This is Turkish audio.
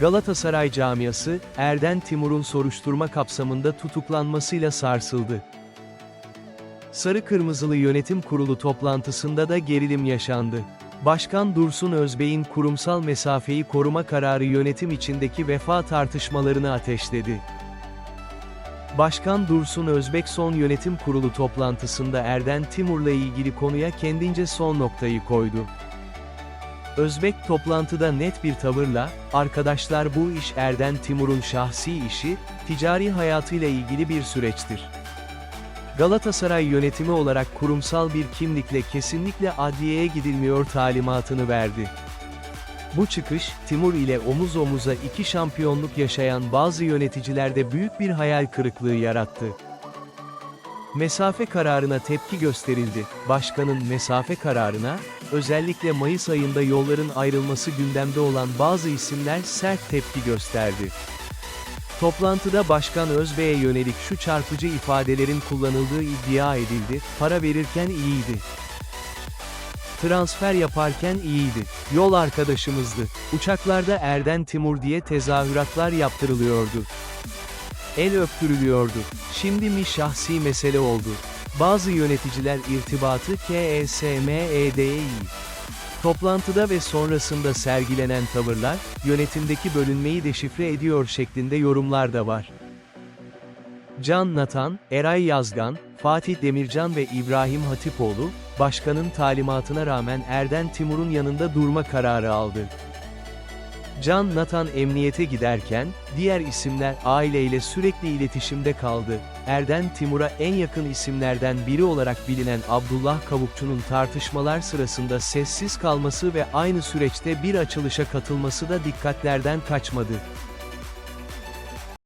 Galatasaray camiası, Erden Timur'un soruşturma kapsamında tutuklanmasıyla sarsıldı. Sarı Kırmızılı Yönetim Kurulu toplantısında da gerilim yaşandı. Başkan Dursun Özbey'in kurumsal mesafeyi koruma kararı yönetim içindeki vefa tartışmalarını ateşledi. Başkan Dursun Özbek son yönetim kurulu toplantısında Erden Timur'la ilgili konuya kendince son noktayı koydu. Özbek toplantıda net bir tavırla, arkadaşlar bu iş Erden Timur'un şahsi işi, ticari hayatıyla ilgili bir süreçtir. Galatasaray yönetimi olarak kurumsal bir kimlikle kesinlikle adliyeye gidilmiyor talimatını verdi. Bu çıkış, Timur ile omuz omuza iki şampiyonluk yaşayan bazı yöneticilerde büyük bir hayal kırıklığı yarattı. Mesafe kararına tepki gösterildi. Başkanın mesafe kararına, özellikle Mayıs ayında yolların ayrılması gündemde olan bazı isimler sert tepki gösterdi. Toplantıda Başkan Özbey'e yönelik şu çarpıcı ifadelerin kullanıldığı iddia edildi, para verirken iyiydi. Transfer yaparken iyiydi. Yol arkadaşımızdı. Uçaklarda Erden Timur diye tezahüratlar yaptırılıyordu. El öptürülüyordu. Şimdi mi şahsi mesele oldu. Bazı yöneticiler irtibatı E KESMED'ye Toplantıda ve sonrasında sergilenen tavırlar, yönetimdeki bölünmeyi deşifre ediyor şeklinde yorumlar da var. Can Natan, Eray Yazgan, Fatih Demircan ve İbrahim Hatipoğlu, başkanın talimatına rağmen Erden Timur'un yanında durma kararı aldı. Can Natan emniyete giderken, diğer isimler aileyle sürekli iletişimde kaldı. Erden Timur'a en yakın isimlerden biri olarak bilinen Abdullah Kavukçu'nun tartışmalar sırasında sessiz kalması ve aynı süreçte bir açılışa katılması da dikkatlerden kaçmadı.